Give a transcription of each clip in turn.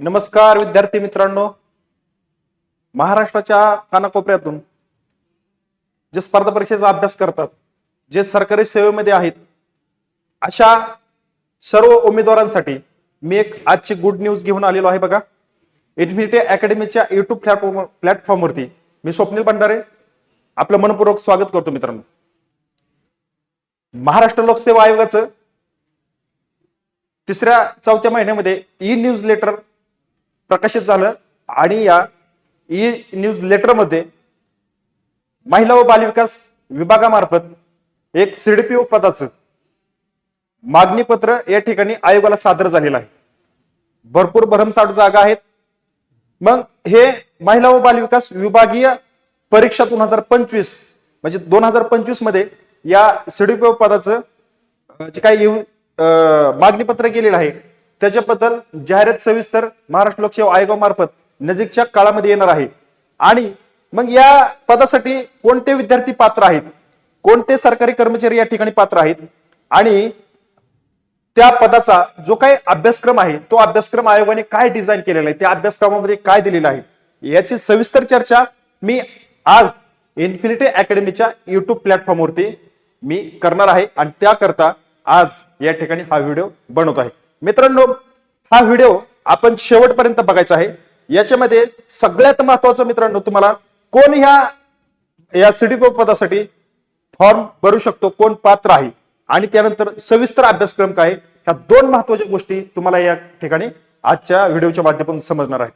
नमस्कार विद्यार्थी मित्रांनो. महाराष्ट्राच्या कानाकोपऱ्यातून जे स्पर्धा परीक्षेचा अभ्यास करतात जे सरकारी सेवेमध्ये आहेत अशा सर्व उमेदवारांसाठी मी एक आजची गुड न्यूज घेऊन आलेलो आहे बघा. इन्फिनिटी अकॅडमीच्या युट्यूब प्लॅटफॉर्म प्लॅटफॉर्मवरती मी स्वप्नील भंडारे आपलं मनपूर्वक स्वागत करतो मित्रांनो. महाराष्ट्र लोकसेवा आयोगाचं तिसऱ्या चौथ्या महिन्यामध्ये ई न्यूज लेटर प्रकाशित झालं आणि या ई न्यूज लेटरमध्ये महिला व बालविकास विभागामार्फत एक सीडीपीओ पदाचं मागणी पत्र या ठिकाणी आयोगाला सादर झालेलं आहे. भरपूर भरमसाठ जागा आहेत. मग हे महिला व बालविकास विभागीय परीक्षा दोन हजार पंचवीस म्हणजे दोन हजार पंचवीसमध्ये या सीडीपीओ पदाचं जे काही येऊन मागणी पत्र केलेलं आहे त्याच्याबद्दल जाहिरात सविस्तर महाराष्ट्र लोकसेवा आयोगामार्फत नजीकच्या काळामध्ये येणार आहे. आणि मग या पदासाठी कोणते विद्यार्थी पात्र आहेत? कोणते सरकारी कर्मचारी या ठिकाणी पात्र आहेत? आणि त्या पदाचा जो काही अभ्यासक्रम आहे तो अभ्यासक्रम आयोगाने काय डिझाईन केलेला आहे? त्या अभ्यासक्रमामध्ये काय दिलेलं आहे? याची सविस्तर चर्चा मी आज इन्फिनिटी अकॅडमीच्या युट्यूब प्लॅटफॉर्मवरती मी करणार आहे. आणि त्याकरता आज या ठिकाणी हा व्हिडिओ बनवत आहे. मित्रांनो हा व्हिडिओ आपण शेवटपर्यंत बघायचा आहे. याच्यामध्ये सगळ्यात महत्वाचं मित्रांनो तुम्हाला कोण ह्या या सीडीपी पदासाठी फॉर्म भरू शकतो कोण पात्र आहे? आणि त्यानंतर सविस्तर अभ्यासक्रम काय ह्या दोन महत्त्वाच्या गोष्टी तुम्हाला या ठिकाणी आजच्या व्हिडिओच्या माध्यमातून समजणार आहेत.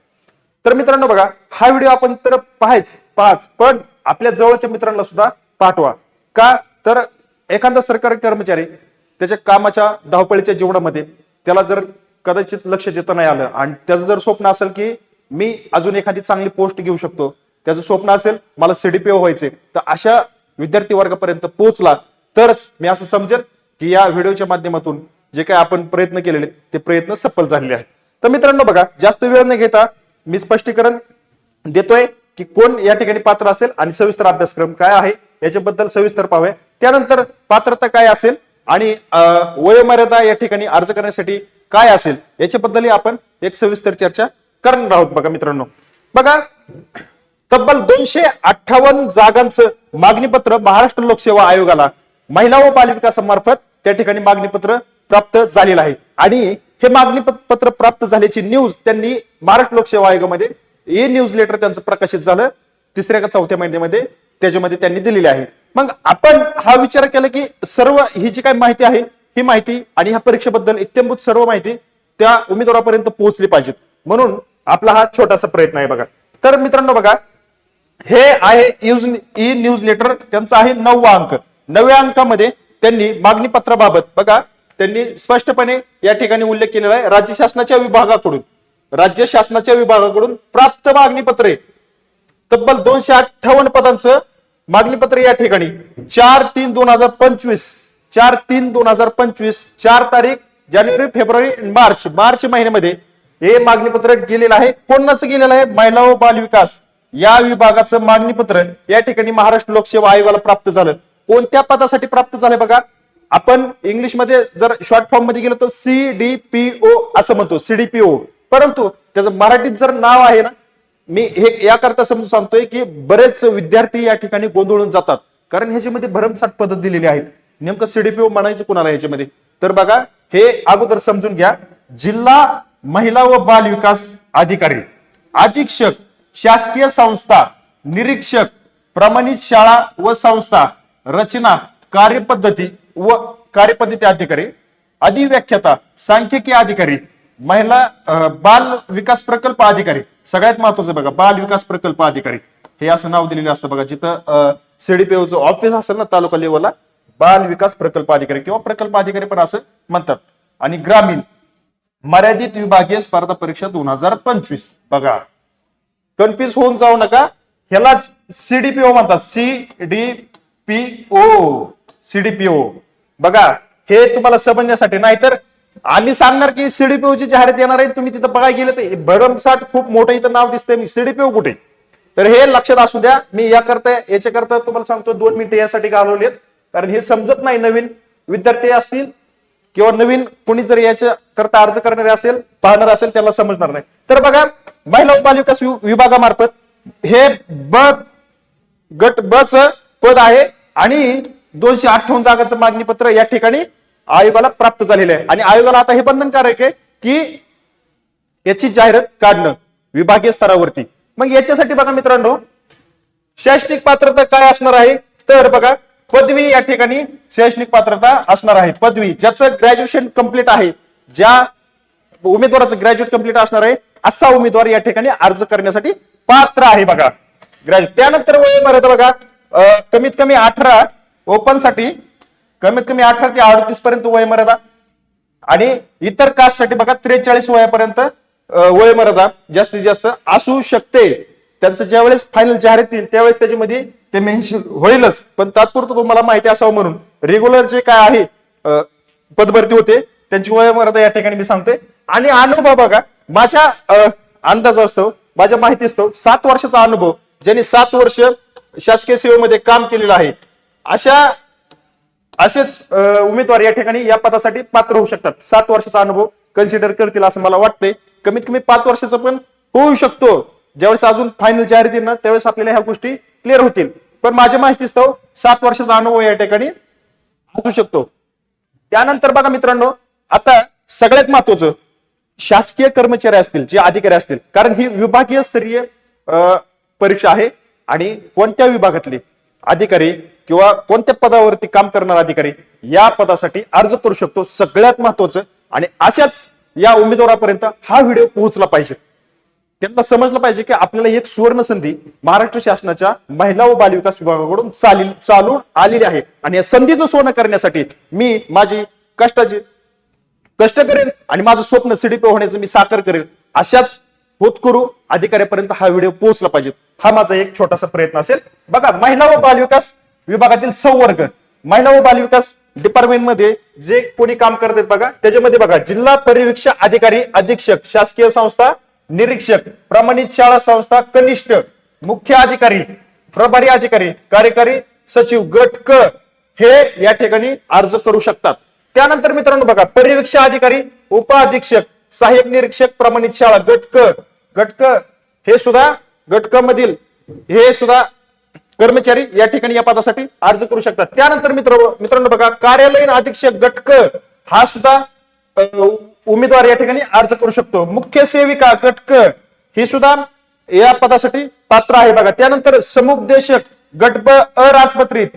तर मित्रांनो बघा हा व्हिडिओ आपण तर पाहायच पाहाच पण आपल्या जवळच्या मित्रांना सुद्धा पाठवा. का? तर एखादा सरकारी कर्मचारी त्याच्या कामाच्या धावपळीच्या जीवनामध्ये त्याला जर कदाचित लक्ष देता नाही आलं आणि त्याचं जर स्वप्न असेल की मी अजून एखादी चांगली पोस्ट घेऊ शकतो त्याचं स्वप्न असेल मला सीडीपीओ व्हायचे तर अशा विद्यार्थी वर्गापर्यंत पोहोचला तरच मी असं समजेल की या व्हिडिओच्या माध्यमातून जे काही आपण प्रयत्न केलेले ते प्रयत्न सफल झालेले आहेत. तर मित्रांनो बघा जास्त वेळ न घेता मी स्पष्टीकरण देतोय की कोण या ठिकाणी पात्र असेल आणि सविस्तर अभ्यासक्रम काय आहे याच्याबद्दल सविस्तर पाहूया. त्यानंतर पात्रता काय असेल आणि अं, वयोमर्यादा या ठिकाणी अर्ज करण्यासाठी काय असेल याच्याबद्दलही आपण एक सविस्तर चर्चा करणार आहोत बघा मित्रांनो. बघा तब्बल दोनशे अठ्ठावन्न जागांचं मागणीपत्र महाराष्ट्र लोकसेवा आयोगाला महिला व बालविकासामार्फत त्या ठिकाणी मागणीपत्र प्राप्त झालेलं आहे. आणि हे मागणी पत्र प्राप्त झाल्याची न्यूज त्यांनी महाराष्ट्र लोकसेवा आयोगामध्ये ए न्यूज लेटर त्यांचं प्रकाशित झालं तिसऱ्या का चौथ्या महिन्यामध्ये त्याच्यामध्ये त्यांनी दिलेले आहे. मग आपण हा विचार केला की सर्व ही जी काय माहिती आहे ही माहिती आणि ह्या परीक्षेबद्दल इत्यंभूत सर्व माहिती त्या उमेदवारापर्यंत पोहोचली पाहिजेत. म्हणून आपला हा छोटासा प्रयत्न आहे बघा. तर मित्रांनो बघा हे आहे यूज ई न्यूज लेटर त्यांचा आहे नववा अंक. नवव्या अंकामध्ये त्यांनी मागणी पत्राबाबत बघा त्यांनी स्पष्टपणे या ठिकाणी उल्लेख केलेला आहे राज्य शासनाच्या विभागाकडून. राज्य शासनाच्या विभागाकडून प्राप्त मागणी पत्रे तब्बल दोनशे अठ्ठावन्न पदांचं मागणी पत्र या ठिकाणी. चार तीन दोन हजार पंचवीस. चार तीन दोन हजार पंचवीस. चार तारीख जानेवारी फेब्रुवारी मार्च. मार्च महिन्यामध्ये हे मागणी पत्र गेलेलं आहे. कोणाचं गेलेलं आहे? महिला व बाल विकास. या विभागाचं मागणी पत्र या ठिकाणी महाराष्ट्र लोकसेवा आयोगाला प्राप्त झालं. कोणत्या पदासाठी प्राप्त झालं बघा? आपण इंग्लिशमध्ये जर शॉर्ट फॉर्ममध्ये गेलो तर सी डी पी ओ असं म्हणतो. सीडीपीओ परंतु त्याचं मराठीत जर नाव आहे ना मी हे याकरता समजून सांगतोय की बरेच विद्यार्थी या ठिकाणी गोंधळून जातात. कारण ह्याच्यामध्ये भरमसाठ पद्धत दिलेली आहेत. नेमकं सीडीपीओ म्हणायचं कुणाला याच्यामध्ये? तर बघा हे अगोदर समजून घ्या. जिल्हा महिला व बाल विकास अधिकारी अधीक्षक शासकीय संस्था निरीक्षक प्रमाणित शाळा व संस्था रचना कार्यपद्धती व कार्यपद्धती अधिकारी अधिव्याख्याता सांख्यिकी अधिकारी महिला बाल विकास प्रकल्प अधिकारी सगळ्यात महत्वाचं बघा बाल विकास प्रकल्प अधिकारी. हे असं नाव दिलेलं असतं बघा जिथं सीडीपीओचं ऑफिस असेल ना तालुका लेवलला बाल विकास प्रकल्प अधिकारी किंवा प्रकल्प अधिकारी पण असं म्हणतात. आणि ग्रामीण मर्यादित विभागीय स्पर्धा परीक्षा दोन हजार पंचवीस. बघा कन्फ्युज होऊन जाऊ नका. ह्यालाच सीडीपीओ म्हणतात. C D P O CDPO. बघा हे तुम्हाला समजण्यासाठी नाहीतर आम्ही सांगणार की सीडीपीओची जाहिरात येणार आहे तुम्ही तिथं बघायला गेलं तर भरमसाठ खूप मोठं इथं नाव दिसतंय. मी सीडीपीओ कुठे? तर हे लक्षात असू द्या मी याकरता याच्याकरता तुम्हाला सांगतो दोन मिनिटं यासाठी घालवलेत. कारण हे समजत नाही नवीन विद्यार्थी असतील किंवा नवीन कोणी जर याच्या करता अर्ज करणारे असेल पाहणार असेल त्याला समजणार नाही. तर बघा महिला बालविकास विभागामार्फत हे ब गट ब च पद आहे आणि दोनशे अठ्ठावन्न जागाचं मागणी पत्र या ठिकाणी आयोगाला प्राप्त झालेलं आहे. आणि आयोगाला आता हे बंधनकारक आहे की याची जाहिरात काढणं विभागीय स्तरावरती. मग याच्यासाठी बघा मित्रांनो शैक्षणिक पात्रता काय असणार आहे? तर बघा पदवी या ठिकाणी शैक्षणिक पात्रता असणार आहे. पदवी ज्याचं ग्रॅज्युएशन कंप्लीट आहे ज्या उमेदवाराचं ग्रॅज्युएट कंप्लीट असणार आहे असा उमेदवार या ठिकाणी अर्ज करण्यासाठी पात्र आहे बघा. ग्रॅज्युएट त्यानंतर वय मर्यादा बघा कमीत कमी अठरा ओपनसाठी कमीत कमी अठरा ते अडतीस पर्यंत वय मर्यादा. आणि इतर कास्टसाठी बघा त्रेचाळीस वयापर्यंत वयमर्यादा जास्तीत जास्त असू शकते. त्यांचं ज्यावेळेस फायनल जाहीर येतील त्यावेळेस त्याच्यामध्ये ते मेन्शन होईलच. पण तात्पुरतं तुम्हाला माहिती असावं म्हणून. रेग्युलर जे काय आहे पदभरती होते त्यांची वयमर्यादा या ठिकाणी मी सांगते आणि अनुभव बघा माझ्या अंदाज असतो माझ्या माहिती असतो सात वर्षाचा अनुभव ज्यांनी सात वर्ष शासकीय सेवेमध्ये काम केलेलं आहे. अशा असेच उमेदवार या ठिकाणी या पदासाठी पात्र होऊ शकतात. सात वर्षाचा अनुभव कन्सिडर करतील असं मला वाटतंय. कमीत कमी पाच वर्षाचा पण होऊ शकतो. ज्यावेळेस अजून फायनल जाहीर येईल ना त्यावेळेस आपल्याला ह्या गोष्टी क्लिअर होतील. पण माझ्या माहितीस्तव सात वर्षाचा अनुभव या ठिकाणी असू शकतो. त्यानंतर बघा मित्रांनो आता सगळ्यात महत्वाचं शासकीय कर्मचारी असतील जे अधिकारी असतील कारण ही विभागीय स्तरीय परीक्षा आहे आणि कोणत्या विभागातली? अधिकारी किंवा कोणत्या पदावरती काम करणारा अधिकारी या पदासाठी अर्ज करू शकतो. सगळ्यात महत्वाचं आणि अशाच या उमेदवारापर्यंत हा व्हिडिओ पोहोचला पाहिजे. त्यांना समजलं पाहिजे की आपल्याला एक सुवर्ण संधी महाराष्ट्र शासनाच्या महिला व बालविकास विभागाकडून चालील चालून आलेली आहे. आणि या संधीचं सोनं करण्यासाठी मी माझी कष्टाची कष्ट करेल आणि माझं स्वप्न सीडीपी होण्याचं मी साकार करेन. अशाच होतकरू अधिकाऱ्यापर्यंत हा व्हिडिओ पोहोचला पाहिजे. हा माझा एक छोटासा प्रयत्न असेल. बघा महिला व बालविकास विभागातील संवर्ग महिला व बालविकास डिपार्टमेंटमध्ये जे कोणी काम करत आहेत बघा त्याच्यामध्ये बघा जिल्हा परिवीक्षक अधिकारी अधीक्षक शासकीय संस्था निरीक्षक प्रमाणित शाळा संस्था कनिष्ठ मुख्य अधिकारी प्रभारी अधिकारी कार्यकारी सचिव गट क हे या ठिकाणी अर्ज करू शकतात. त्यानंतर मित्रांनो बघा परिवीक्षा अधिकारी उपअधीक्षक सहाय्यक निरीक्षक प्रमाणित शाळा गटक गटक हे सुद्धा गटकमधील हे सुद्धा कर्मचारी या ठिकाणी या पदासाठी अर्ज करू शकतात. त्यानंतर मित्र मित्रांनो बघा कार्यालयीन अधीक्षक गटक हा सुद्धा उमेदवार या ठिकाणी अर्ज करू शकतो. मुख्य सेविका गटक ही सुद्धा या पदासाठी पात्र आहे बघा. त्यानंतर समुपदेशक गट ब अराजपत्रित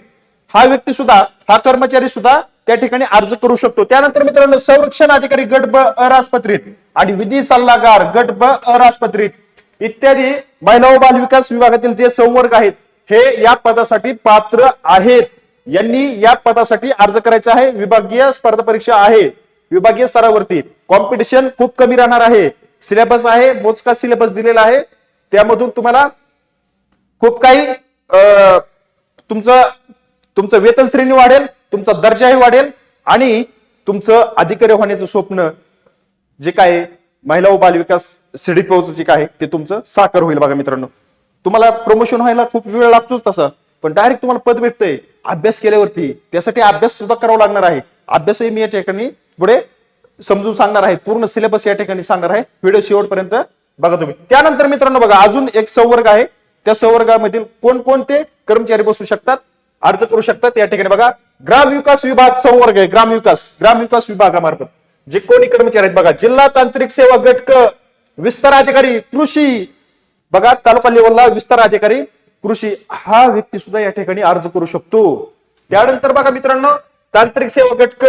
हा व्यक्ती सुद्धा हा कर्मचारी सुद्धा त्या ठिकाणी अर्ज करू शकतो. त्यानंतर मित्रांनो संरक्षण अधिकारी गट ब अराजपत्रित आणि विधी सल्लागार गट ब अराजपत्रित इत्यादी महिला व बालविकास विभागातील जे संवर्ग आहेत हे या पदासाठी पात्र आहेत. यांनी या पदासाठी अर्ज करायचा आहे. विभागीय स्पर्धा परीक्षा आहे. विभागीय स्तरावरती कॉम्पिटिशन खूप कमी राहणार आहे. सिलेबस आहे मोजका सिलेबस दिलेला आहे. त्यामधून तुम्हाला खूप काही अ, तुमचं तुमचं वेतन श्रेणी वाढेल तुमचा दर्जाही वाढेल आणि तुमचं अधिकारी होण्याचं स्वप्न जे काय महिला व बालविकास सीडीपीओचं जे काय ते तुमचं साकार होईल बघा मित्रांनो. तुम्हाला प्रमोशन व्हायला खूप वेळ लागतोच तसा पण डायरेक्ट तुम्हाला पद भेटतंय. अभ्यास केल्यावरती. त्यासाठी अभ्यास सुद्धा करावा लागणार आहे. अभ्यासही मी या ठिकाणी पुढे समजून सांगणार आहे. पूर्ण सिलेबस या ठिकाणी सांगणार आहे. व्हिडिओ शेवटपर्यंत बघा तुम्ही. त्यानंतर मित्रांनो बघा अजून एक संवर्ग आहे. त्या संवर्गामधील कोणकोणते कर्मचारी बसू शकतात अर्ज करू शकतात या ठिकाणी बघा. ग्राम विकास विभाग संवर्ग आहे. ग्राम विकास. ग्राम विकास विभागामार्फत. जे कोणी कर्मचारी आहेत बघा जिल्हा तांत्रिक सेवा गटक विस्तार अधिकारी कृषी बघा तालुका लेवलला विस्तार अधिकारी कृषी हा व्यक्ती सुद्धा या ठिकाणी अर्ज करू शकतो. त्यानंतर बघा मित्रांनो तांत्रिक सेवा गटक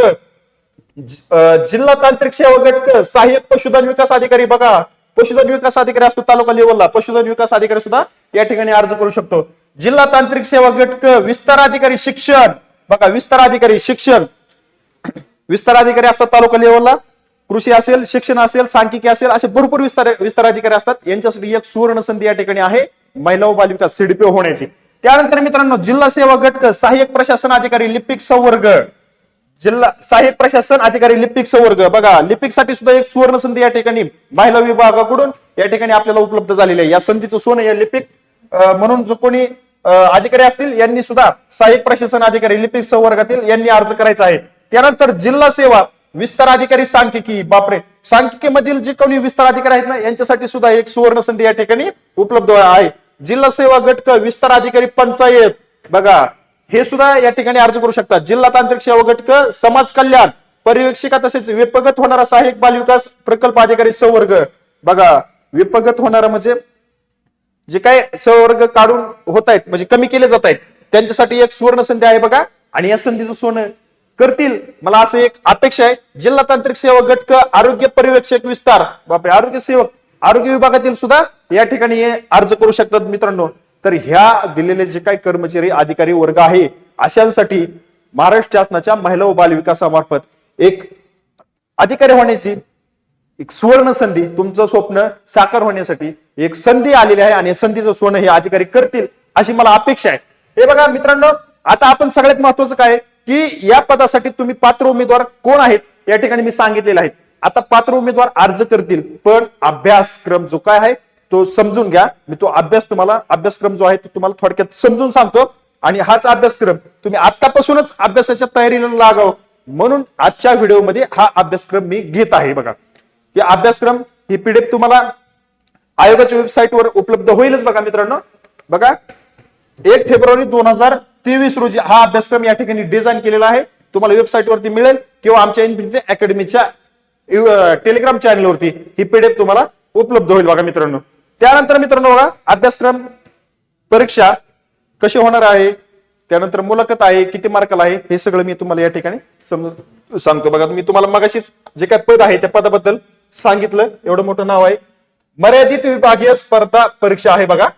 जिल्हा तांत्रिक सेवा गटक सहाय्यक पशुधन विकास अधिकारी बघा. पशुधन विकास अधिकारी असतो तालुका लेवलला पशुधन विकास अधिकारी सुद्धा या ठिकाणी अर्ज करू शकतो. जिल्हा तांत्रिक सेवा गटक विस्तार अधिकारी शिक्षण बघा विस्तार अधिकारी शिक्षण विस्तार अधिकारी असतात तालुका लेवलला कृषी असेल शिक्षण असेल सांख्यिकी असेल असे भरपूर विस्तार विस्तार अधिकारी असतात. यांच्यासाठी एक सुवर्ण संधी या ठिकाणी आहे महिला व बालविकास सीडीपीओ होण्याची. त्यानंतर मित्रांनो जिल्हा सेवा गटक सहाय्यक प्रशासन अधिकारी लिपिक संवर्ग. जिल्हा सहाय्यक प्रशासन अधिकारी लिपिक संवर्ग. बघा लिपिकसाठी सुद्धा एक सुवर्ण संधी या ठिकाणी महिला विभागाकडून या ठिकाणी आपल्याला उपलब्ध झालेली आहे. या संधीचं सोनं या लिपिक म्हणून जो कोणी अधिकारी असतील यांनी सुद्धा सहाय्यक प्रशासन अधिकारी लिपिक संवर्गातील यांनी अर्ज करायचा आहे. त्यानंतर जिल्हा सेवा विस्तार अधिकारी सांख्यिकी बापरे. सांख्यिकीमधील जे कोणी विस्तार अधिकारी आहेत ना यांच्यासाठी सुद्धा एक सुवर्ण संधी या ठिकाणी उपलब्ध आहे. जिल्हा सेवा गटक विस्तार अधिकारी पंचायत. बघा हे सुद्धा या ठिकाणी अर्ज करू शकतात जिल्हा तांत्रिक सेवा गटक समाज कल्याण पर्यवेक्षिका तसेच विपगत होणारा सहाय्यक बालविकास प्रकल्प अधिकारी संवर्ग. बघा विपगत होणारा म्हणजे जे काय संवर्ग काढून होत आहेत म्हणजे कमी केले जात आहेत त्यांच्यासाठी एक सुवर्ण संधी आहे बघा. आणि या संधीचं सोनं करतील. मला असं एक अपेक्षा आहे. जिल्हा तांत्रिक सेवा घटक आरोग्य पर्यवेक्षक विस्तार. बापरे आरोग्य सेवक. आरोग्य विभागातील सुद्धा या ठिकाणी अर्ज करू शकतात मित्रांनो. तर ह्या दिलेले जे काही कर्मचारी अधिकारी वर्ग आहे अशांसाठी महाराष्ट्र शासनाच्या महिला व बाल विकासामार्फत एक अधिकारी होण्याची एक सुवर्ण संधी तुमचं स्वप्न साकार होण्यासाठी एक संधी आलेली आहे आणि संधीचं सोनं हे अधिकारी करतील अशी मला अपेक्षा आहे. हे बघा मित्रांनो आता आपण सगळ्यात महत्वाचं काय की या पदासाठी तुम्ही पात्र उमेदवार कोण आहेत? या ठिकाणी मी सांगितलेलं आहे. आता पात्र उमेदवार अर्ज करतील पण अभ्यासक्रम जो काय आहे तो समजून घ्या. मी तो अभ्यास तुम्हाला अभ्यासक्रम जो आहे तो तुम्हाला थोडक्यात समजून सांगतो. आणि हाच अभ्यासक्रम तुम्ही आतापासूनच अभ्यासाच्या तयारीला लागाव. म्हणून आजच्या व्हिडिओमध्ये हा अभ्यासक्रम मी घेत आहे बघा. की अभ्यासक्रम ही पीडीएफ तुम्हाला आयोगाच्या वेबसाईटवर उपलब्ध होईलच बघा मित्रांनो. बघा एक फेब्रुवारी दोन हजार तेवीस रोजी हा अभ्यासक्रम या ठिकाणी डिझाईन केलेला आहे. तुम्हाला वेबसाईटवरती मिळेल किंवा आमच्या इन्फिनिटी अकॅडमीच्या टेलिग्राम चॅनलवरती ही पीडीएफ तुम्हाला उपलब्ध होईल बघा मित्रांनो. त्यानंतर मित्रांनो बघा अभ्यासक्रम परीक्षा कशी होणार आहे? त्यानंतर मुलाखत आहे किती मार्काला आहे? हे सगळं मी तुम्हाला या ठिकाणी समजून सांगतो. बघा मी तुम्हाला मगाशीच जे काय पद आहे त्या पदाबद्दल सांगितलं. एवढं मोठं नाव आहे. मर्यादित विभागीय स्पर्धा परीक्षा आहे बघा.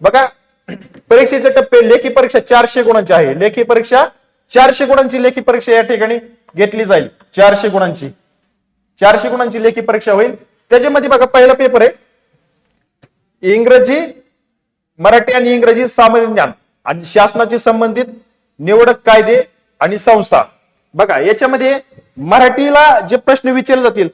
बघा परीक्षेचे टप्पे लेखी परीक्षा चारशे गुणांची आहे. लेखी परीक्षा चारशे गुणांची लेखी परीक्षा या ठिकाणी घेतली जाईल. चारशे गुणांची. चारशे गुणांची लेखी परीक्षा होईल. त्याच्यामध्ये बघा पहिला पेपर आहे. इंग्रजी मराठी आणि इंग्रजी सामान्य ज्ञान आणि शासनाची संबंधित निवडक कायदे आणि संस्था. बघा याच्यामध्ये मराठीला जे प्रश्न विचारले जातील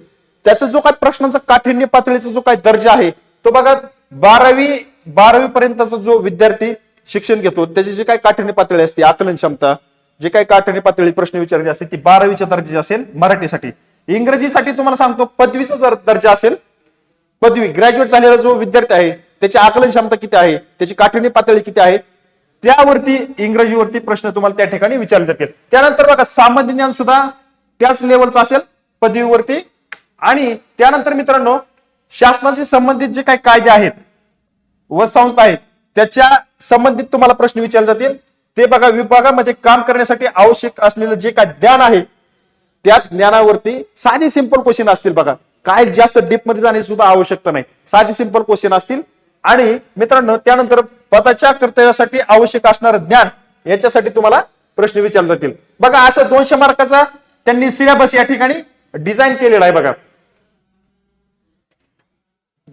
त्याचा जो काय प्रश्नांचा काठिण्य पातळीचा जो काय दर्जा आहे तो बघा बारावी बारावी पर्यंतचा जो विद्यार्थी शिक्षण घेतो त्याची जी काय काठिण्य पातळी असते आकलन क्षमता जे काही काठिण्य पातळी प्रश्न विचारले असते ती बारावीच्या दर्जाची असेल मराठीसाठी. इंग्रजीसाठी तुम्हाला सांगतो पदवीचा जर दर्जा असेल पदवी ग्रॅज्युएट झालेला जो विद्यार्थी आहे त्याची आकलन क्षमता किती आहे त्याची काठिण्य पातळी किती आहे त्यावरती इंग्रजीवरती प्रश्न तुम्हाला त्या ठिकाणी विचारले जातील. त्यानंतर बघा सामान्य ज्ञान सुद्धा त्याच लेवलचं असेल पदवीवरती. आणि त्यानंतर मित्रांनो शासनाशी संबंधित जे काही कायदे आहेत व संस्था आहेत. त्याच्या संबंधित तुम्हाला प्रश्न विचारले जातील. ते बघा विभागामध्ये काम करण्यासाठी आवश्यक असलेलं जे काय ज्ञान आहे त्या ज्ञानावरती साधे सिंपल क्वेश्चन असतील बघा. काय जास्त डीपमध्ये जाण्याची सुद्धा आवश्यकता नाही. साधी सिंपल क्वेश्चन असतील. आणि मित्रांनो त्यानंतर पदाच्या कर्तव्यासाठी आवश्यक असणारं ज्ञान याच्यासाठी तुम्हाला प्रश्न विचारले जातील. बघा असं दोनशे मार्काचा त्यांनी सिलेबस या ठिकाणी डिझाईन केलेला आहे बघा.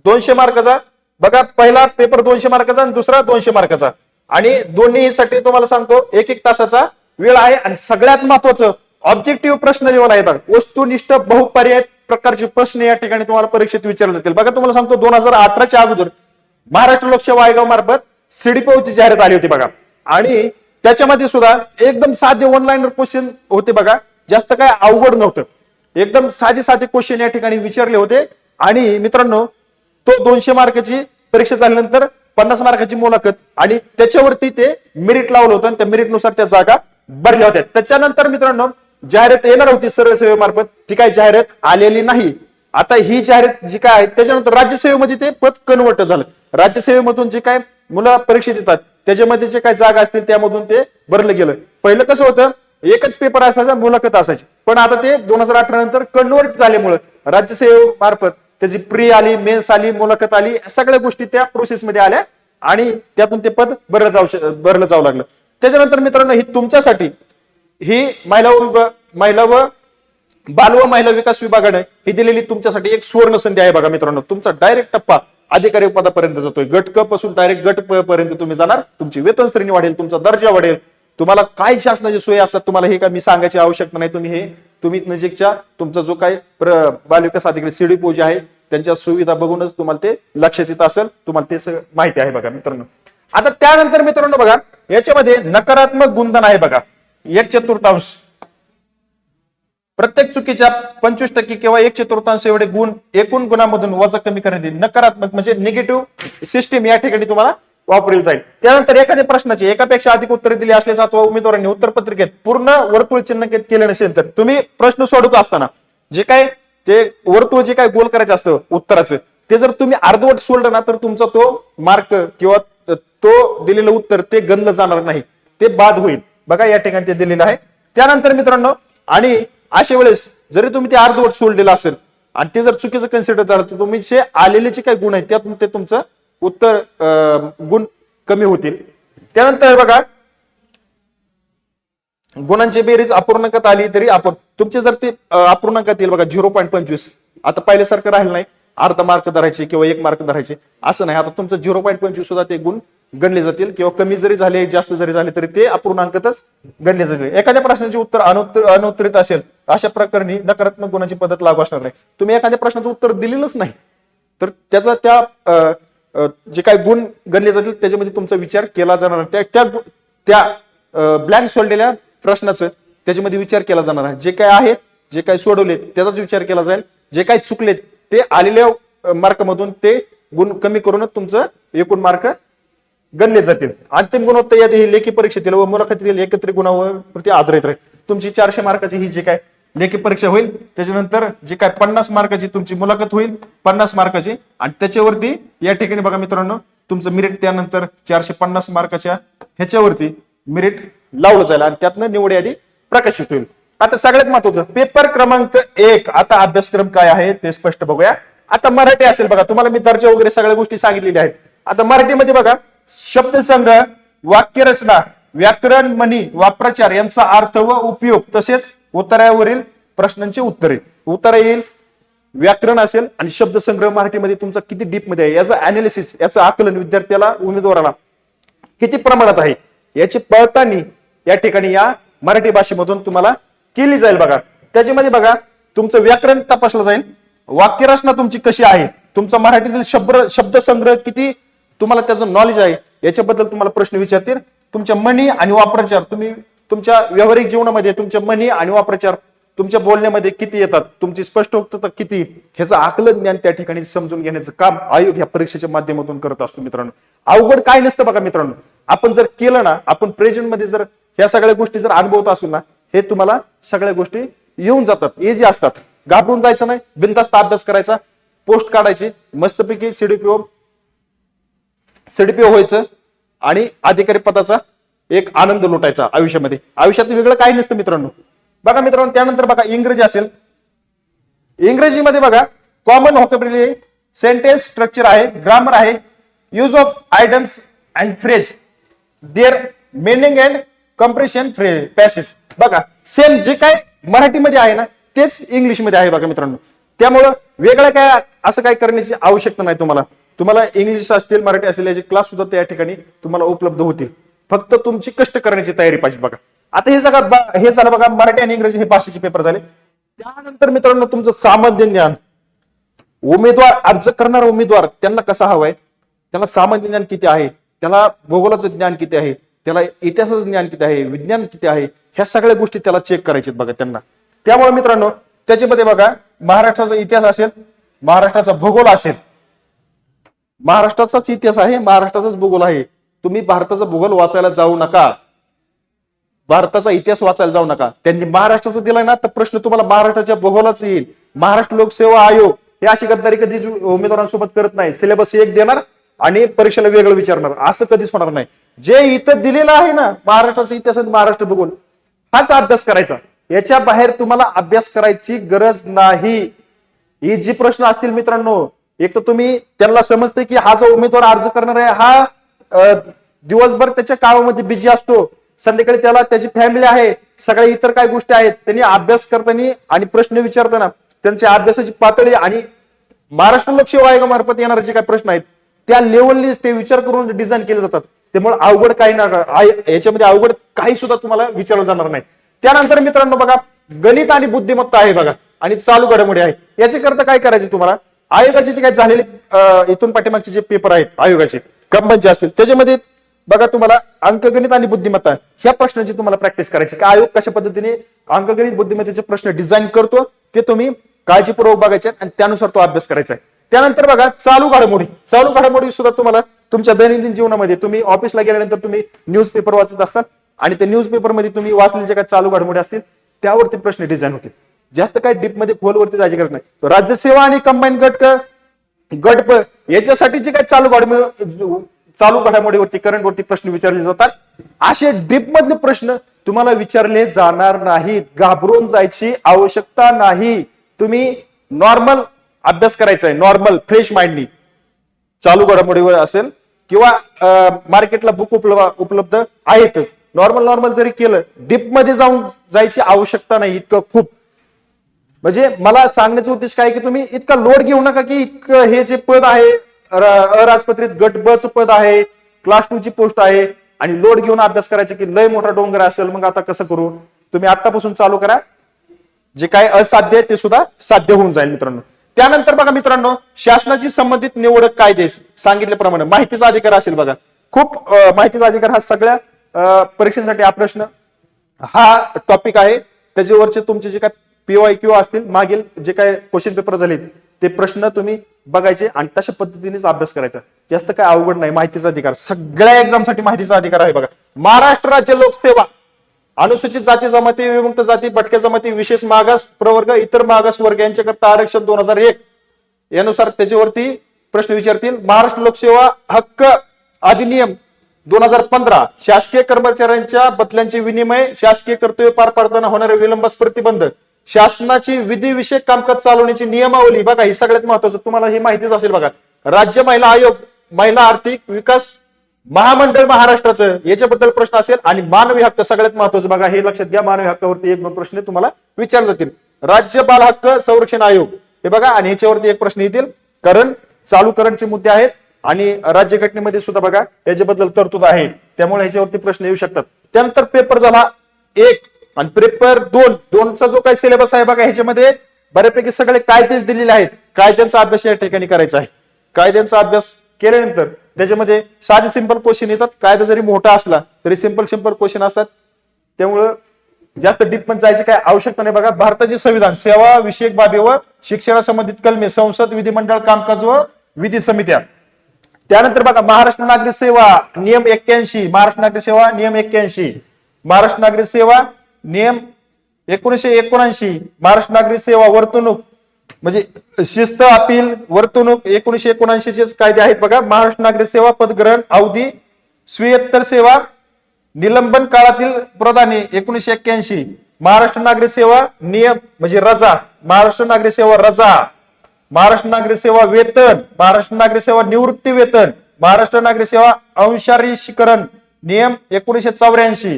दोनशे मार्काचा बघा पहिला पेपर दोनशे मार्काचा आणि दुसरा दोनशे मार्काचा. आणि दोन्हीसाठी तुम्हाला सांगतो एक एक तासाचा वेळ आहे आणि सगळ्यात महत्वाचं ऑब्जेक्टिव्ह प्रश्न लेवल येतात. वस्तुनिष्ठ बहुपर्याय प्रकारचे प्रश्न या ठिकाणी तुम्हाला परीक्षेत विचारले जातील. बघा तुम्हाला सांगतो दोन हजार अठराच्या अगोदर महाराष्ट्र लोकसेवा आयोग मार्फत सीडीपीओची जाहिरात आली होती बघा. आणि त्याच्यामध्ये सुद्धा एकदम साधे ऑनलाईन क्वेश्चन होते बघा. जास्त काय अवघड नव्हतं. एकदम साधे साधे क्वेश्चन या ठिकाणी विचारले होते. आणि मित्रांनो तो दोनशे मार्काची परीक्षा झाल्यानंतर पन्नास मार्काची मुलाखत आणि त्याच्यावरती ते मेरिट लावलं होतं आणि त्या मेरिटनुसार त्या जागा भरल्या होत्या. त्याच्यानंतर मित्रांनो जाहिरात येणार होती सरळ सेवेमार्फत. ती काय जाहिरात आलेली नाही. आता ही जाहिरात जी काय आहे त्याच्यानंतर राज्यसेवेमध्ये ते पद कन्वर्ट झालं. राज्यसेवेमधून जे काय मुलं परीक्षा देतात त्याच्यामध्ये जे काय जागा असतील त्यामधून ते भरलं गेलं. पहिलं कसं होतं एकच पेपर असायचा मुलाखत असायची. पण आता ते दोन हजार अठरा नंतर कन्वर्ट झाल्यामुळे राज्यसेवेमार्फत त्याची प्री आली मेन्स आली मुलाखत आली या सगळ्या गोष्टी त्या प्रोसेसमध्ये आल्या आणि त्यातून ते पद भरलं जाऊ भरलं जाऊ लागलं. त्याच्यानंतर मित्रांनो ही तुमच्यासाठी ही महिला महिला व बाल व महिला विकास विभागाने ही दिलेली तुमच्यासाठी एक सुवर्ण संधी आहे बघा मित्रांनो. तुमचा डायरेक्ट टप्पा अधिकारी पदापर्यंत जातोय. गट क पासून डायरेक्ट गट प पर्यंत तुम्ही जाणार. तुमची वेतन श्रेणी वाढेल तुमचा दर्जा वाढेल. तुम्हाला काय शासनाची सोयी असतात तुम्हाला हे काय मी सांगायची आवश्यकता नाही. तुम्ही हे तुम्ही नजीकच्या तुमचा जो काय बालविकास अधिकारी सीडी जे आहे त्यांच्या सुविधा बघूनच तुम्हाला ते लक्षात येत असेल. तुम्हाला ते माहिती आहे बघा मित्रांनो. आता त्यानंतर मित्रांनो बघा याच्यामध्ये नकारात्मक गुणधन आहे बघा. एक चतुर्थांश. प्रत्येक चुकीच्या पंचवीस टक्के किंवा एक चतुर्थांश एवढे गुण एकूण गुणामधून वजा कमी करण्यात येईल नकारात्मक म्हणजे निगेटिव्ह सिस्टीम या ठिकाणी तुम्हाला वापरली जाईल. त्यानंतर एखाद्या प्रश्नाची एकापेक्षा अधिक उत्तरे दिली असल्यास अथवा उमेदवारांनी उत्तरपत्रिकेत पूर्ण वर्तुळ चिन्हांकित केले नसेल तर तुम्ही प्रश्न सोडवत असताना. जे काय ते वर्तुळ जे काय गोल करायचं असतं उत्तराचं ते जर तुम्ही अर्धवट सोडलं ना तर तुमचा तो मार्क किंवा तो दिलेलं उत्तर ते गणलं जाणार नाही. ते बाद होईल. बघा या ठिकाणी ते दिलेलं आहे. त्यानंतर मित्रांनो आणि अशा वेळेस जरी तुम्ही ते अर्धवट सोडलेलं असेल आणि ते जर चुकीचं कन्सिडर झालं तर तुम्ही जे आलेले जे काही गुण आहेत त्यातून ते तुमचं उत्तर अं, गुण कमी होतील. त्यानंतर बघा गुणांची बेरीज अपूर्णांकात आली तरी आपण तुमचे जर ते अपूर्णांकात येईल बघा झिरो पॉईंट पंचवीस. आता पहिल्यासारखं राहिलं नाही. अर्धा मार्क धरायचे किंवा एक मार्क धरायचे. असं नाही. आता तुमचं झिरो पॉईंट पंचवीस सुद्धा ते गुण गणले जातील किंवा कमी जरी झाले जास्त जरी झाले तरी ते अपूर्णांकातच गणले जातील. एखाद्या प्रश्नाचे उत्तर अनुत्तर अनुत्तरित असेल अशा प्रकरणी नकारात्मक गुणाची पद्धत लागू असणार नाही. तुम्ही एखाद्या प्रश्नाचं उत्तर दिलेलंच नाही. तर त्याचा त्या अं, जे काही गुण गणले जातील त्याच्यामध्ये तुमचा विचार केला जाणार. त्या त्या त्या ब्लँक सोडलेल्या प्रश्नाचं त्याच्यामध्ये विचार केला जाणार आहे. जे काय आहेत जे काही सोडवले त्याचाच विचार केला जाईल. जे काही चुकलेत ते आलेल्या मार्कमधून ते गुण कमी करूनच तुमचं एकूण मार्क गणले जातील. अंतिम गुणवत्ता यादी ही लेखी परीक्षेतील व मुलाखतीतील एकत्रित गुणावर प्रति आधारित राहील. तुमची चारशे मार्काची ही जी काय लेखी परीक्षा होईल. त्याच्यानंतर जे काय पन्नास मार्काची तुमची मुलाखत होईल पन्नास मार्काची. आणि त्याच्यावरती या ठिकाणी बघा मित्रांनो तुमचं मेरिट त्यानंतर चारशे पन्नास मार्काच्या ह्याच्यावरती मेरिट लावलं जाईल आणि त्यातनं निवड यादी प्रकाशित होईल. आता सगळ्यात महत्वाचं पेपर क्रमांक एक. आता अभ्यासक्रम काय आहे ते स्पष्ट बघूया. आता मराठी असेल बघा तुम्हाला मी दर्जा वगैरे सगळ्या गोष्टी सांगितलेल्या आहेत. आता मराठीमध्ये बघा शब्दसंग्रह वाक्यरचना व्याकरण मनी वापराचार यांचा अर्थ व उपयोग तसेच उत्तरावरील प्रश्नांची उत्तरे. उत्तर येईल व्याकरण असेल आणि शब्दसंग्रह मराठीमध्ये तुमचा किती डीपमध्ये आहे याचं अनालिसिस याचं आकलन विद्यार्थ्याला उमेदवाराला किती प्रमाणात आहे याची पडताळणी या ठिकाणी या मराठी भाषेमधून तुम्हाला केली जाईल बघा. त्याच्यामध्ये बघा तुमचं व्याकरण तपासलं जाईल. वाक्यरचना तुमची कशी आहे तुमचा मराठीतील शब्द शब्दसंग्रह किती तुम्हाला त्याचं नॉलेज आहे याच्याबद्दल तुम्हाला प्रश्न विचारतील. तुमच्या मनी आणि वापराचार तुम्ही तुमच्या व्यावहारिक जीवनामध्ये तुमच्या मनी आणि वाप्रचार तुमच्या बोलण्यामध्ये किती येतात? तुमची स्पष्टोक्तता किती? ह्याचं आकलन ज्ञान त्या ठिकाणी समजून घेण्याचं काम आयोग या परीक्षेच्या माध्यमातून करत असतो मित्रांनो. अवघड काय नसतं बघा मित्रांनो. आपण जर केलं ना आपण प्रेझेंटमध्ये जर ह्या सगळ्या गोष्टी जर अनुभवत असू ना हे तुम्हाला सगळ्या गोष्टी येऊन जातात. इझी असतात घाबरून जायचं नाही बिनधास्त अभ्यास करायचा पोस्ट काढायची मस्तपैकी सीडीपीओ सीडीपीओ व्हायचं आणि अधिकारी पदाचा एक आनंद लुटायचा आयुष्यामध्ये. आयुष्यात वेगळं काही नसतं मित्रांनो. बघा मित्रांनो त्यानंतर बघा इंग्रजी असेल. इंग्रजीमध्ये बघा कॉमन व्हॉकेबलरी सेंटेन्स स्ट्रक्चर आहे ग्रामर आहे use of items and phrase their meaning and comprehension फ्रे पॅसेज बघा सेम जे काय मराठीमध्ये आहे ना तेच इंग्लिशमध्ये आहे बघा मित्रांनो. त्यामुळं वेगळं काय असं काय करण्याची आवश्यकता नाही तुम्हाला. तुम्हाला इंग्लिश असतील मराठी असेल याचे क्लास सुद्धा त्या ठिकाणी तुम्हाला उपलब्ध होतील. फक्त तुमची कष्ट करण्याची तयारी पाहिजे बघा. आता हे सगळं हे झालं बघा मराठी आणि इंग्रजी हे भाषेचे पेपर झाले. त्यानंतर मित्रांनो तुमचं सामान्य ज्ञान उमेदवार अर्ज करणारा उमेदवार त्यांना कसा हवाय? त्याला सामान्य ज्ञान किती आहे? त्याला भूगोलाचं ज्ञान किती आहे? त्याला इतिहासाचं ज्ञान किती आहे? विज्ञान किती आहे? ह्या सगळ्या गोष्टी त्याला चेक करायच्यात बघा त्यांना. त्यामुळे मित्रांनो त्याच्यामध्ये बघा महाराष्ट्राचा इतिहास असेल महाराष्ट्राचा भूगोल असेल. महाराष्ट्राचाच इतिहास आहे महाराष्ट्राचाच भूगोल आहे. तुम्ही भारताचा भूगोल वाचायला जाऊ नका. भारताचा इतिहास वाचायला जाऊ नका. त्यांनी महाराष्ट्राचा दिलाय ना तर प्रश्न तुम्हाला महाराष्ट्राच्या भूगोलाच येईल. महाराष्ट्र लोकसेवा आयोग हे अशी गद्दारी कधीच उमेदवारांसोबत करत नाही. सिलेबस एक देणार आणि परीक्षेला वेगळं विचारणार. असं कधीच होणार नाही. जे इथं दिलेलं आहे ना महाराष्ट्राचा इतिहास आणि महाराष्ट्र भूगोल हाच अभ्यास करायचा. याच्या बाहेर तुम्हाला अभ्यास करायची गरज नाही. ही जी प्रश्न असतील मित्रांनो एक तर तुम्ही त्यांना समजते की हा जो उमेदवार अर्ज करणार आहे हा दिवसभर त्याच्या कामामध्ये बिझी असतो. संध्याकाळी त्याला त्याची फॅमिली आहे. सगळ्या इतर काय गोष्टी आहेत. त्यांनी अभ्यास करताना आणि प्रश्न विचारताना त्यांच्या अभ्यासाची पातळी आणि महाराष्ट्र लक्ष आयोगामार्फत येणारे जे काही प्रश्न आहेत त्या लेवलनी ते विचार करून डिझाईन केले जातात. त्यामुळे अवघड काही ना याच्यामध्ये अवघड काही सुद्धा तुम्हाला विचारलं जाणार नाही. त्यानंतर मित्रांनो बघा गणित आणि बुद्धिमत्ता आहे बघा. आणि चालू घडामोडी आहे. याची करता काय करायचे तुम्हाला? आयोगाचे जे काही झालेले इथून पाठीमागचे जे पेपर आहेत आयोगाचे कंपनीचे असतील त्याच्यामध्ये बघा तुम्हाला अंकगणित आणि बुद्धिमत्ता ह्या प्रश्नाची तुम्हाला प्रॅक्टिस करायची. का आयोग कशा पद्धतीने अंकगणित बुद्धिमत्तेचे प्रश्न डिझाईन करतो ते तुम्ही काळजीपूर्वक बघायचे आणि त्यानुसार तो अभ्यास करायचा आहे. त्यानंतर बघा चालू घडामोडी. चालू घडामोडी सुद्धा तुम्हाला तुमच्या दैनंदिन जीवनामध्ये तुम्ही ऑफिसला गेल्यानंतर तुम्ही न्यूज पेपर वाचत असतात आणि त्या न्यूज पेपरमध्ये तुम्ही वाचलेले जे काही चालू घडामोडी असतील त्यावरती प्रश्न डिझाईन होतील. जास्त काय डीपमध्ये खोलवरती जायची गरज नाही. राज्यसेवा आणि कंबाईन गट गट याच्यासाठी जे काही चालू घडामोडी चालू घडामोडीवरती करंट वरती प्रश्न विचारले जातात. असे डीप मधले प्रश्न तुम्हाला विचारले जाणार नाहीत. घाबरून जायची आवश्यकता नाही. तुम्ही नॉर्मल अभ्यास करायचा आहे नॉर्मल फ्रेश माइंडनी चालू घडामोडीवर असेल किंवा मार्केटला बुक उपलब्ध उपलब्ध आहेतच. नॉर्मल नॉर्मल जरी केलं डीपमध्ये जाऊन जायची आवश्यकता नाही इतकं खूप. म्हणजे मला सांगण्याचा उद्देश काय की तुम्ही इतका लोड घेऊ नका की इतकं हे जे पद आहे अराजपत्रित गट ब च पद आहे क्लास टू ची पोस्ट आहे आणि लोड घेऊन अभ्यास करायचे की लय मोठा डोंगर असेल मग आता कसं करू? तुम्ही आतापासून चालू करा. जे काय असाध्य आहे ते सुद्धा साध्य होऊन जाईल मित्रांनो. त्यानंतर बघा मित्रांनो शासनाची संबंधित निवडक कायदे सांगितल्याप्रमाणे माहितीचा अधिकार असेल बघा. खूप माहितीचा अधिकार हा सगळ्या परीक्षेसाठी हा प्रश्न हा टॉपिक आहे. त्याच्यावरचे तुमचे जे काय पीवाय क्यू असतील मागील जे काय क्वेश्चन पेपर झाले ते प्रश्न तुम्ही बघायचे आणि तशा पद्धतीनेच अभ्यास करायचा. जास्त काय अवघड नाही माहितीचा अधिकार. सगळ्या एक्झामसाठी माहितीचा अधिकार आहे बघा. महाराष्ट्र राज्य लोकसेवा अनुसूचित जाती जमाती विमुक्त जाती भटक्या जमाती विशेष मागास प्रवर्ग इतर मागास वर्ग यांच्याकरता आरक्षण दोन हजार एक. यानुसार त्याच्यावरती प्रश्न विचारतील महाराष्ट्र लोकसेवा हक्क अधिनियम दोन हजार पंधरा शासकीय कर्मचाऱ्यांच्या बदल्यांचे विनिमय शासकीय कर्तव्य पार पाडताना होणारे विलंबास प्रतिबंध शासनाची विधिविषयक कामकाज चालवण्याची नियमावली बघा ही सगळ्यात महत्वाचं तुम्हाला ही माहितीच असेल बघा. राज्य महिला आयोग महिला आर्थिक विकास महामंडळ महाराष्ट्राचं याच्याबद्दल प्रश्न असेल आणि मानवी हक्क सगळ्यात महत्वाचं बघा हे लक्षात घ्या मानवी हक्कावरती एक दोन प्रश्न तुम्हाला विचारले जातील. राज्य बाल हक्क संरक्षण आयोग हे बघा आणि ह्याच्यावरती एक प्रश्न येतील. कारण चालू करंटचे मुद्दे आहेत आणि राज्य घटनेमध्ये सुद्धा बघा याच्याबद्दल तरतूद आहे. त्यामुळे ह्याच्यावरती प्रश्न येऊ शकतात. त्यानंतर पेपर झाला एक. आणि पेपर दोन दोनचा जो काही सिलेबस आहे बघा ह्याच्यामध्ये बऱ्यापैकी सगळे कायदेच दिलेले आहेत. कायद्यांचा अभ्यास या ठिकाणी करायचा आहे. कायद्यांचा अभ्यास केल्यानंतर त्याच्यामध्ये साधे सिंपल क्वेश्चन येतात. कायदा जरी मोठा असला तरी सिंपल सिंपल क्वेश्चन असतात. त्यामुळं जास्त डीप पण जायची काय आवश्यकता नाही बघा. भारताचे संविधान सेवा विषयक बाबी व शिक्षणासंबंधित कलमे संसद विधिमंडळ कामकाज व विधी समित्या. त्यानंतर बघा महाराष्ट्र नागरिक सेवा नियम एक्क्याऐंशी. महाराष्ट्र नागरिक सेवा नियम एक्क्याऐंशी. महाराष्ट्र नागरिक सेवा नियम एकोणीशे एकोणऐंशी महाराष्ट्र नागरी सेवा वर्तणूक म्हणजे शिस्त अपील वर्तणूक एकोणीशे एकोणऐंशीचे कायदे आहेत बघा. महाराष्ट्र नागरी सेवा पदग्रहण अवधी स्वीयत्तर सेवा निलंबन काळातील प्रदाने एकोणीशे एक्क्याऐंशी. महाराष्ट्र नागरी सेवा नियम म्हणजे रजा. महाराष्ट्र नागरी सेवा रजा. महाराष्ट्र नागरी सेवा वेतन. महाराष्ट्र नागरी सेवा निवृत्ती वेतन महाराष्ट्र नागरी सेवा अंशारीकरण नियम एकोणीशे चौऱ्याऐंशी.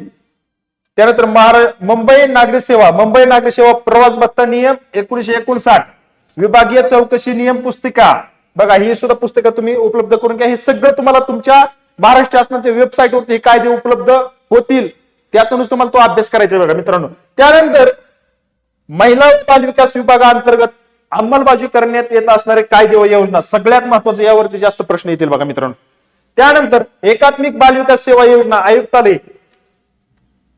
त्यानंतर महारा मुंबई नागरिक सेवा मुंबई नागरिक सेवा प्रवास भत्ता नियम एकोणीशे एकोणसाठ विभागीय चौकशी नियम पुस्तिका. बघा ही सुद्धा पुस्तिका तुम्ही उपलब्ध करून घ्या. हे सगळं तुम्हाला तुमच्या महाराष्ट्र शासनाच्या वेबसाईटवरती हे कायदे उपलब्ध होतील. त्यातूनच तुम्हाला तो अभ्यास करायचा बघा मित्रांनो. त्यानंतर महिला बालविकास बाल विकास विभागाअंतर्गत अंमलबाजी करण्यात येत असणारे कायदे व योजना सगळ्यात महत्वाचं यावरती जास्त प्रश्न येतील बघा मित्रांनो. त्यानंतर एकात्मिक बाल विकास सेवा योजना आयुक्तालय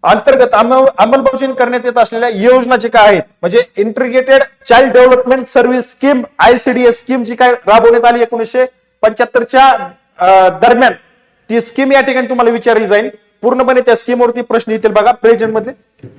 अंतर्गत अंमलबजावणी करण्यात येत असलेल्या योजना जे काय आहेत म्हणजे integrated child development service scheme ICDS scheme जी काय राबवण्यात आली एकोणीसशे पंच्याहत्तरच्या दरम्यान ती स्कीम या ठिकाणी तुम्हाला विचारली जाईल. पूर्णपणे त्या स्कीमवरती प्रश्न येतील बघा प्रेझेंटमध्ये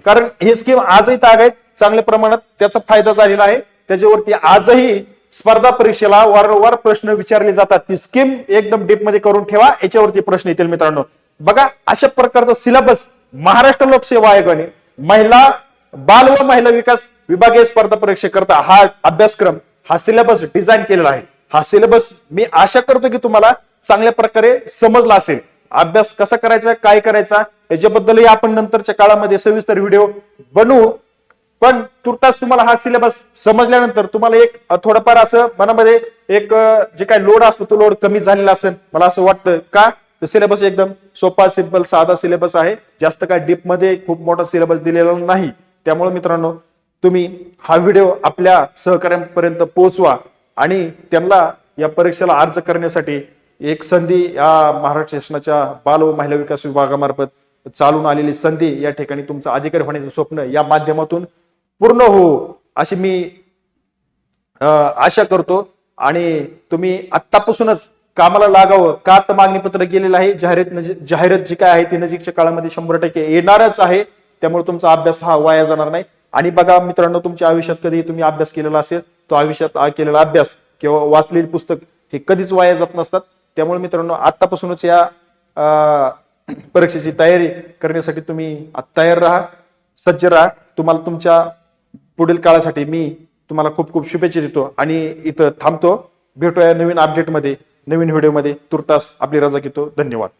कारण ही स्कीम आजही ताग आहेत चांगल्या प्रमाणात त्याचा फायदा झालेला आहे. त्याच्यावरती आजही स्पर्धा परीक्षेला वारंवार प्रश्न विचारले जातात. ती स्कीम एकदम डीपमध्ये करून ठेवा याच्यावरती प्रश्न येतील मित्रांनो. बघा अशा प्रकारचा सिलेबस महाराष्ट्र लोकसेवा आयोगाने महिला बाल व महिला विकास विभागीय स्पर्धा परीक्षेकरता हा अभ्यासक्रम हा सिलेबस डिझाईन केलेला आहे. हा सिलेबस मी आशा करतो की तुम्हाला चांगल्या प्रकारे समजला असेल. अभ्यास कसा करायचा काय करायचा याच्याबद्दलही आपण नंतरच्या काळामध्ये सविस्तर व्हिडिओ बनवू. पण तुर्तास तुम्हाला हा सिलेबस समजल्यानंतर तुम्हाला एक थोडंफार असं मनामध्ये एक जे काय लोड असतो तो लोड कमी झालेला असेल. मला असं वाटतं का? सिलेबस एकदम सोपा सिंपल साधा सिलेबस आहे. जास्त काय डीपमध्ये खूप मोठा सिलेबस दिलेला नाही. त्यामुळे मित्रांनो तुम्ही हा व्हिडिओ आपल्या सहकाऱ्यांपर्यंत पोहोचवा आणि त्यांना या परीक्षेला अर्ज करण्यासाठी एक संधी या महाराष्ट्र शासनाच्या बाल व महिला विकास विभागामार्फत चालून आलेली संधी या ठिकाणी तुमचं अधिकारी होण्याचं स्वप्न या माध्यमातून पूर्ण हो अशी मी आशा करतो. आणि तुम्ही आत्तापासूनच कामाला लागावं का तर मागणी पत्र गेलेलं आहे? जाहिरात जाहिरात जी काय आहे ती नजीकच्या काळामध्ये शंभर टक्के येणारच आहे. त्यामुळे तुमचा अभ्यास हा वाया जाणार नाही. आणि बघा मित्रांनो तुमच्या आयुष्यात कधी तुम्ही अभ्यास केलेला असेल तो आयुष्यात केलेला अभ्यास किंवा वाचलेली पुस्तक हे कधीच वाया जात नसतात. त्यामुळे मित्रांनो आतापासूनच या परीक्षेची तयारी करण्यासाठी तुम्ही तयार राहा सज्ज राहा. तुम्हाला तुमच्या पुढील काळासाठी मी तुम्हाला खूप खूप शुभेच्छा देतो. आणि इथं थांबतो. भेटूया नवीन अपडेटमध्ये नवीन व्हिडिओमध्ये तुर्तास आपली रजा घेतो. धन्यवाद.